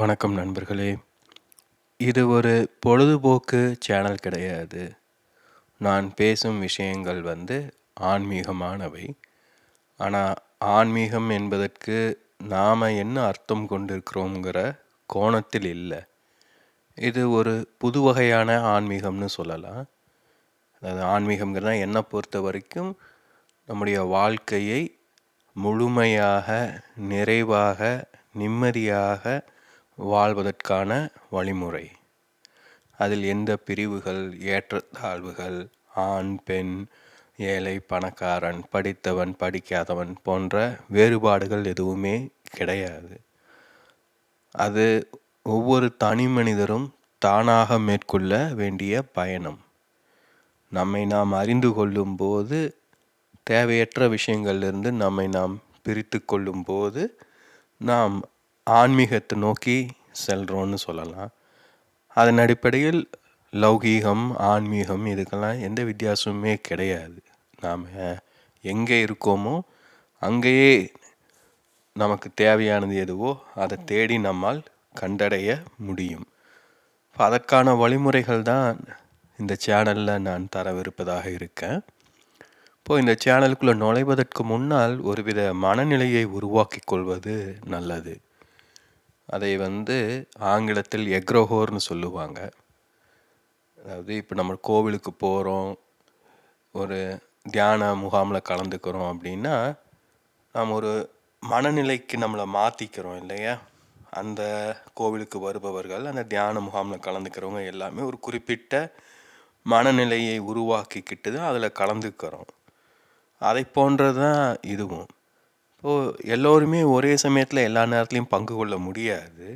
வணக்கம் நண்பர்களே. இது ஒரு பொழுதுபோக்கு சேனல் கிடையாது. நான் பேசும் விஷயங்கள் வந்து ஆன்மீகமானவை. ஆனால் ஆன்மீகம் என்பதற்கு நாம் என்ன அர்த்தம் கொண்டிருக்கிறோங்கிற கோணத்தில் இல்லை. இது ஒரு புது வகையான ஆன்மீகம்னு சொல்லலாம். அதாவது ஆன்மீகம்ங்கிறதா என்னை பொறுத்த வரைக்கும் நம்முடைய வாழ்க்கையை முழுமையாக நிறைவாக நிம்மதியாக வாழ்வதற்கான வழிமுறை. அதில் எந்த பிரிவுகள் ஏற்றத்தாழ்வுகள் ஆண் பெண் ஏழை பணக்காரன் படித்தவன் படிக்காதவன் போன்ற வேறுபாடுகள் எதுவுமே கிடையாது. அது ஒவ்வொரு தனி மனிதரும் தானாக மேற்கொள்ள வேண்டிய பயணம். நம்மை நாம் அறிந்து கொள்ளும்போது தேவையற்ற விஷயங்களிலிருந்து நம்மை நாம் பிரித்து கொள்ளும்போது நாம் ஆன்மீகத்தை நோக்கி செல்கிறோன்னு சொல்லலாம். அதன் அடிப்படையில் லௌகீகம் ஆன்மீகம் இதுக்கெல்லாம் எந்த வித்தியாசமுமே கிடையாது. நாம் எங்கே இருக்கோமோ அங்கேயே நமக்கு தேவையானது எதுவோ அதை தேடி நம்மால் கண்டடைய முடியும். இப்போ அதற்கான வழிமுறைகள் தான் இந்த சேனலில் நான் தரவிருப்பதாக இருக்கேன். இப்போது இந்த சேனலுக்குள்ளே நுழைவதற்கு முன்னால் ஒருவித மனநிலையை உருவாக்கி கொள்வது நல்லது. அதை வந்து ஆங்கிலத்தில் எக்ரோஹோர்னு சொல்லுவாங்க. அதாவது இப்போ நம்ம கோவிலுக்கு போகிறோம் ஒரு தியான முகாமில் கலந்துக்கிறோம் அப்படின்னா நாம் ஒரு மனநிலைக்கு நம்மளை மாற்றிக்கிறோம் இல்லையா? அந்த கோவிலுக்கு வருபவர்கள் அந்த தியான முகாமில் கலந்துக்கிறவங்க எல்லாமே ஒரு குறிப்பிட்ட மனநிலையை உருவாக்கிக்கிட்டு தான் அதில் கலந்துக்கிறோம். அதை போன்றது தான் இதுவும். இப்போது எல்லோருமே ஒரே சமயத்தில் எல்லா நேரத்துலையும் பங்கு கொள்ள முடியாது.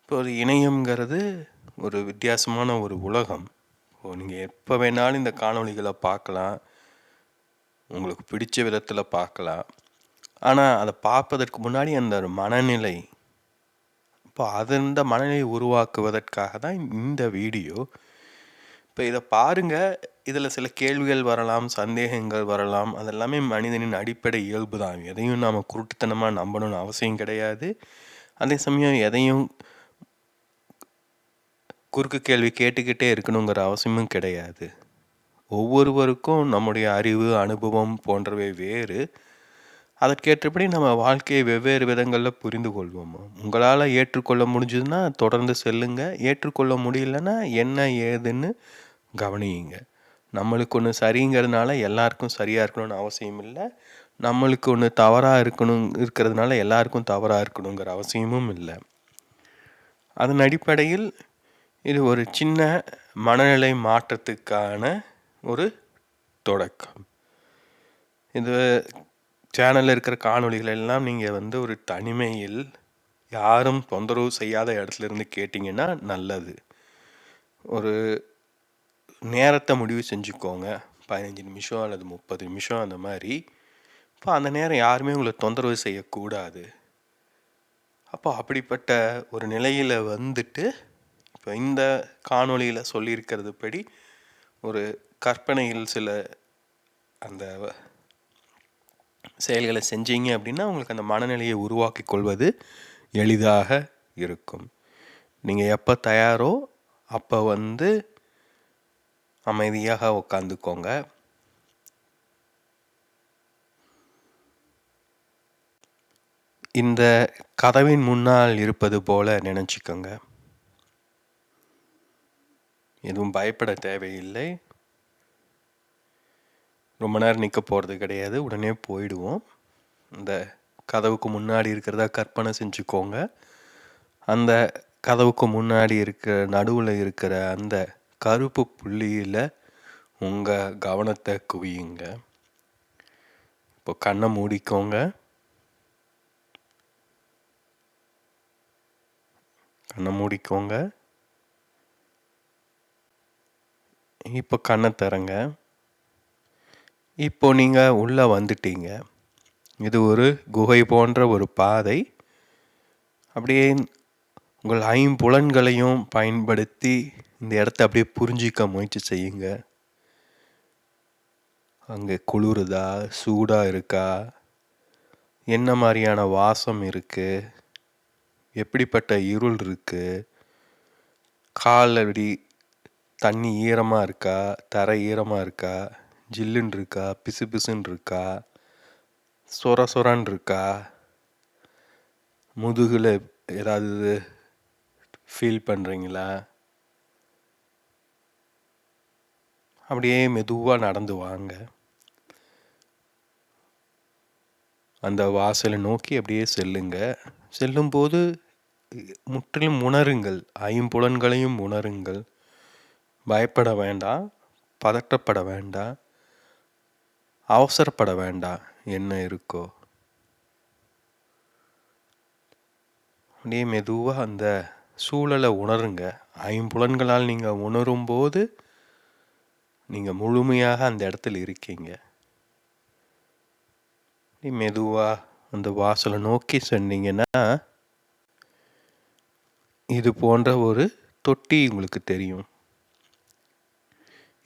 இப்போ ஒரு இணையம்ங்கிறது ஒரு வித்தியாசமான ஒரு உலகம். ஓ நீங்கள் எப்போ வேணாலும் இந்த காணொளிகளை பார்க்கலாம். உங்களுக்கு பிடிச்ச விதத்தில் பார்க்கலாம். ஆனால் அதை பார்ப்பதற்கு முன்னாடி அந்த ஒரு மனநிலை. இப்போ அது மனநிலையை உருவாக்குவதற்காக தான் இந்த வீடியோ. இப்போ இதை பாருங்கள் இதில் சில கேள்விகள் வரலாம் சந்தேகங்கள் வரலாம். அதெல்லாமே மனிதனின் அடிப்படை இயல்பு தான். எதையும் நாம் குருட்டுத்தனமாக நம்பணும்னு அவசியம் கிடையாது. அதே சமயம் எதையும் குறுக்கு கேள்வி கேட்டுக்கிட்டே இருக்கணுங்கிற அவசியமும் கிடையாது. ஒவ்வொருவருக்கும் நம்முடைய அறிவு அனுபவம் போன்றவை வேறு. அதற்கேற்றபடி நம்ம வாழ்க்கையை வெவ்வேறு விதங்களில் புரிந்து கொள்வோம். உங்களால் ஏற்றுக்கொள்ள முடிஞ்சதுன்னா தொடர்ந்து செல்லுங்க. ஏற்றுக்கொள்ள முடியலன்னா என்ன ஏதுன்னு கவனியுங்க. நம்மளுக்கு ஒன்று சரிங்கிறதுனால எல்லாருக்கும் சரியாக இருக்கணும்னு அவசியம் இல்லை. நம்மளுக்கு ஒன்று தவறாக இருக்கணும் இருக்கிறதுனால எல்லாருக்கும் தவறாக இருக்கணுங்கிற அவசியமும் இல்லை. அதன் அடிப்படையில் இது ஒரு சின்ன மனநிலை மாற்றத்துக்கான ஒரு தொடக்கம். இது சேனலில் இருக்கிற காணொளிகள் எல்லாம் நீங்கள் வந்து ஒரு தனிமையில் யாரும் தொந்தரவு செய்யாத இடத்துல இருந்து கேட்டிங்கன்னா நல்லது. ஒரு நேரத்தை முடிவு செஞ்சுக்கோங்க. பதினஞ்சு நிமிஷம் அல்லது முப்பது நிமிஷம் அந்த மாதிரி. இப்போ அந்த நேரம் யாருமே உங்களை தொந்தரவு செய்யக்கூடாது. அப்போ அப்படிப்பட்ட ஒரு நிலையில் வந்துட்டு இப்போ இந்த காணொளியில் சொல்லியிருக்கிறது படி ஒரு கற்பனையில் சில அந்த செயல்களை செஞ்சீங்க அப்படின்னா உங்களுக்கு அந்த மனநிலையை உருவாக்கி கொள்வது எளிதாக இருக்கும். நீங்கள் எப்போ தயாரோ அப்போ வந்து அமைதியாக உட்காந்துக்கோங்க இந்த கதவின் முன்னால் இருப்பது போல நினச்சிக்கோங்க. எதுவும் பயப்பட தேவையில்லை. ரொம்ப நேரம் நிற்க போகிறது கிடையாது. உடனே போயிடுவோம். இந்த கதவுக்கு முன்னாடி இருக்கிறதா கற்பனை செஞ்சுக்கோங்க. அந்த கதவுக்கு முன்னாடி இருக்கிற நடுவில் இருக்கிற அந்த கருப்பு புள்ளியில் உங்கள் கவனத்தை குவியுங்க. இப்போ கண்ணை மூடிக்கோங்க. கண்ணை மூடிக்கோங்க. இப்போ கண்ணை திறங்க. இப்போ நீங்கள் உள்ளே வந்துட்டீங்க. இது ஒரு குகை போன்ற ஒரு பாதை. அப்படியே உங்கள் ஐம்புலன்களையும் பயன்படுத்தி இந்த இடத்த அப்படியே புரிஞ்சிக்க முயற்சி செய்யுங்க. அங்கே குளிருதா? சூடாக இருக்கா? என்ன மாதிரியான வாசம் இருக்குது எப்படிப்பட்ட இருள் இருக்குது கால் அப்படி தண்ணி ஈரமாக இருக்கா? தரை ஈரமாக இருக்கா? ஜில்லுன்னு இருக்கா? பிசு பிசுன்னு இருக்கா? சொர சொரன்னு இருக்கா? முதுகில் ஏதாவது ஃபீல் பண்ணுறீங்களா அப்படியே மெதுவாக நடந்து வாங்க. அந்த வாசலை நோக்கி அப்படியே செல்லுங்க. செல்லும்போது முற்றிலும் உணருங்கள். ஐம்புலன்களையும் உணருங்கள். பயப்பட வேண்டாம் பதட்டப்பட வேண்டாம் அவசரப்பட வேண்டாம் என்ன இருக்கோ. அப்படியே மெதுவாக அந்த சூழலை உணருங்க. ஐம்புலன்களால் நீங்கள் உணரும்போது நீங்கள் முழுமையாக அந்த இடத்துல இருக்கீங்க. நீ மெதுவாக அந்த வாசலை நோக்கி சொன்னீங்கன்னா இது போன்ற ஒரு தொட்டி உங்களுக்கு தெரியும்.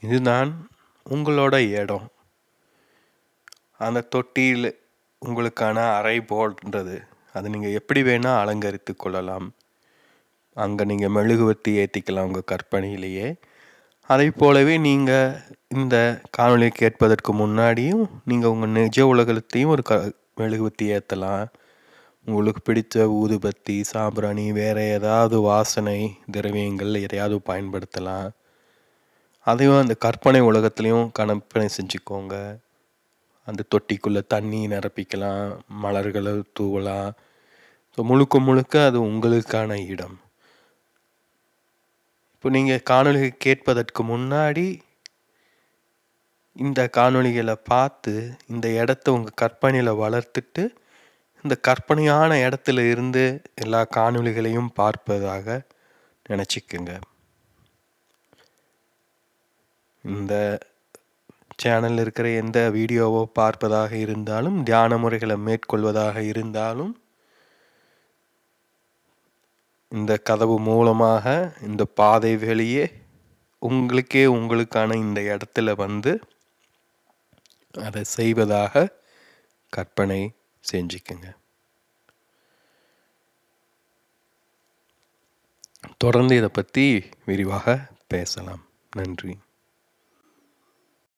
இதுதான் உங்களோட இடம். அந்த தொட்டியில் உங்களுக்கான அறை போன்றது. அது நீங்கள் எப்படி வேணால் அலங்கரித்து கொள்ளலாம். அங்கே நீங்கள் மெழுகுவத்தி ஏற்றிக்கலாம் உங்கள் கற்பனையிலேயே. அதை போலவே நீங்கள் இந்த காணொலியை கேட்பதற்கு முன்னாடியும் நீங்கள் உங்கள் நிஜ உலகத்தையும் ஒரு க மெழுகுவத்தி ஏற்றலாம் உங்களுக்கு பிடித்த ஊதுபத்தி சாம்பிராணி வேறு ஏதாவது வாசனை திரவியங்கள் எதையாவது பயன்படுத்தலாம். அதையும் அந்த கற்பனை உலகத்துலேயும் கற்பனை செஞ்சுக்கோங்க. அந்த தொட்டிக்குள்ளே தண்ணி நிரப்பிக்கலாம் மலர்களை தூவலாம். ஸோ முழுக்க முழுக்க அது உங்களுக்கான இடம். இப்போ நீங்கள் காணொலி கேட்பதற்கு முன்னாடி இந்த காணொலிகளை பார்த்து இந்த இடத்த உங்கள் கற்பனையில் வளர்த்துட்டு இந்த கற்பனையான இடத்துல இருந்து எல்லா காணொலிகளையும் பார்ப்பதாக நினச்சிக்கோங்க. இந்த சேனலில் இருக்கிற எந்த வீடியோவோ பார்ப்பதாக இருந்தாலும் தியான முறைகளை மேற்கொள்வதாக இருந்தாலும் இந்த கதவு மூலமாக இந்த பாதை வெளியே உங்களுக்கே உங்களுக்கான இந்த இடத்துல வந்து அதை செய்வதாக கற்பனை செஞ்சுக்குங்க. தொடர்ந்து இதை பற்றி விரிவாக பேசலாம். நன்றி.